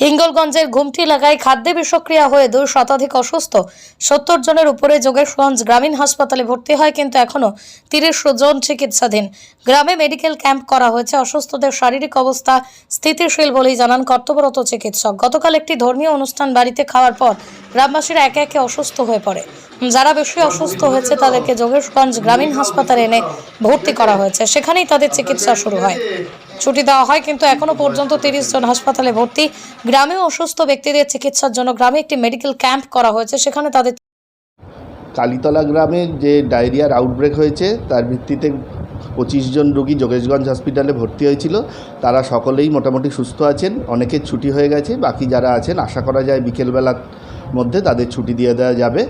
হিঙ্গলগঞ্জের ঘুমটি এলাকায় খাদ্যে বিষক্রিয়া হয়ে দুই শতাধিক অসুস্থ। সত্তর জনের উপরে যোগেশগঞ্জ গ্রামীণ হাসপাতালে ভর্তি হয়, কিন্তু এখনও তিরিশ জন চিকিৎসাধীন। গ্রামে মেডিকেল ক্যাম্প করা হয়েছে। অসুস্থদের শারীরিক অবস্থা স্থিতিশীল বলেই জানান কর্তব্যরত চিকিৎসক। গতকাল একটি ধর্মীয় অনুষ্ঠান বাড়িতে খাওয়ার পর গ্রামবাসীরা একে একে অসুস্থ হয়ে পড়ে। যারা বেশি অসুস্থ হয়েছে তাদেরকে যোগেশগঞ্জ গ্রামীণ হাসপাতালে এনে ভর্তি করা হয়েছে। সেখানেই তাদের চিকিৎসা শুরু হয়। ছুটি দেওয়া হয়, কিন্তু এখনও পর্যন্ত তিরিশ জন হাসপাতালে ভর্তি। গ্রামেও অসুস্থ ব্যক্তিদের চিকিৎসার জন্য গ্রামে একটি মেডিকেল ক্যাম্প করা হয়েছে, সেখানে তাদের কালীতলা গ্রামে যে ডায়রিয়ার আউটব্রেক হয়েছে, তার ভিত্তিতে পঁচিশ জন রোগী যোগেশগঞ্জ হসপিটালে ভর্তি হয়েছিল। তারা সকলেই মোটামুটি সুস্থ আছেন, অনেকের ছুটি হয়ে গেছে, বাকি যারা আছেন, আশা করা যায় বিকেলবেলার মধ্যে তাদের ছুটি দিয়ে দেওয়া যাবে।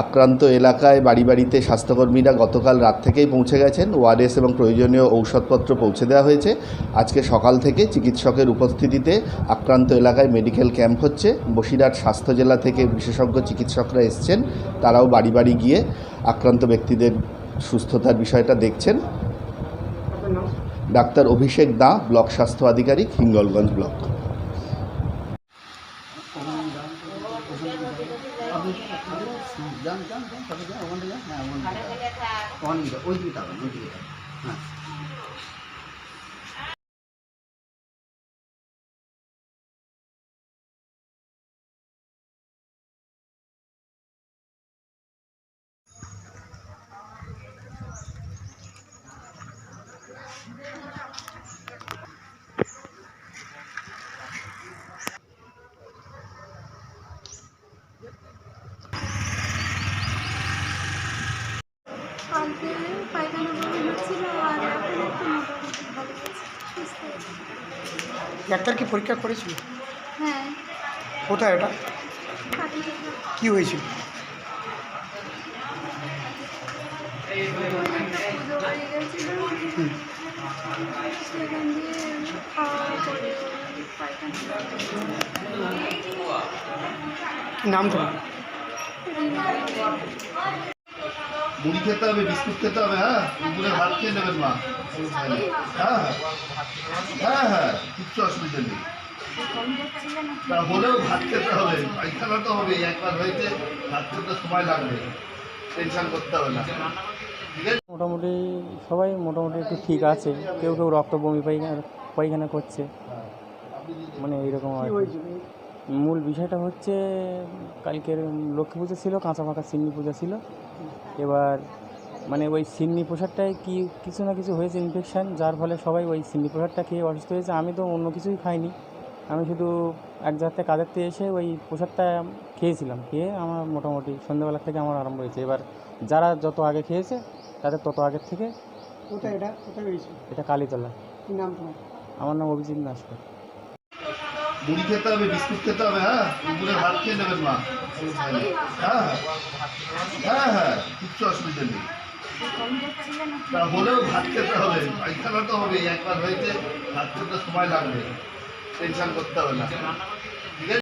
আক্রান্ত এলাকায় বাড়ি বাড়িতে স্বাস্থ্যকর্মীরা গতকাল রাত থেকেই পৌঁছে গেছেন। ওআরএস এবং প্রয়োজনীয় ঔষধপত্র পৌঁছে দেওয়া হয়েছে। আজকে সকাল থেকে চিকিৎসকের উপস্থিতিতে আক্রান্ত এলাকায় মেডিকেল ক্যাম্প হচ্ছে। বসিরহাট স্বাস্থ্য জেলা থেকে বিশেষজ্ঞ চিকিৎসকরা এসছেন। তারাও বাড়ি বাড়ি গিয়ে আক্রান্ত ব্যক্তিদের সুস্থতার বিষয়টা দেখছেন। ডাক্তার অভিষেক দা ব্লক স্বাস্থ্য আধিকারিক হিঙ্গলগঞ্জ ব্লক। যান যান যান তাহলে যান ওখানে যান হ্যাঁ ওখানে যান ওখানে ওই দিকে তাকান ওই দিকে তাকান। হ্যাঁ। কালকে পায়খানা বমি হচ্ছিল আর এখন একটু মোটামুটি ভালো আছে সুস্থ আছি। ডাক্তার কি পরীক্ষা করেছিল? হ্যাঁ কোথায় এটা কাটিয়ে কি হয়েছিল? নাম তোমার? মুড়ি খেতে হবে বিস্কুট খেতে হবে হ্যাঁ? ভাত খেয়ে নেবেন মা। হ্যাঁ হ্যাঁ। হ্যাঁ কিচ্ছু অসুবিধা নেই। তা হলেও ভাত খেতে হবে পায়খানা তো হবে একবার হয়েছে ভাত খেতে সময় লাগবে টেনশন করতে হবে না। মোটামুটি সবাই মোটামুটি একটু ঠিক আছে কেউ কেউ রক্ত বমি পায়খানা পায়খানা করছে মানে এইরকম আর কি। মূল বিষয়টা হচ্ছে কালকের লক্ষ্মী পুজো ছিল কাঁচা পাকা সিন্নি পূজা ছিল। এবার মানে ওই সিন্নি প্রসাদটায় কি কিছু না কিছু হয়েছে ইনফেকশান যার ফলে সবাই ওই সিন্নি প্রসাদটা খেয়ে অসুস্থ হয়েছে। আমি তো অন্য কিছুই খাইনি। আমি শুধু এক জায়গা থেকে কাজের থেকে এসে ওই প্রসাদটা খেয়েছিলাম। খেয়ে আমার মোটামুটি সন্ধ্যেবেলা থেকে আমার আরম্ভ হয়েছে। এবার যারা যত আগে খেয়েছে তাদের তত আগের থেকে এটা? এটা কালীতলা। নাম আমার নাম অভিজিৎ নাস্কর মুড়ি খেতে হবে, বিস্কুট খেতে হবে হ্যাঁ? দুপুরে ভাত খেয়ে নেবেন মা। হ্যাঁ হ্যাঁ হ্যাঁ কিচ্ছু অসুবিধা নেই। তা হলেও ভাত খেতে হবে, পায়খানা তো হবে একবার হয়েছে, ভাত খেতে সময় লাগবে, টেনশন করতে হবে না।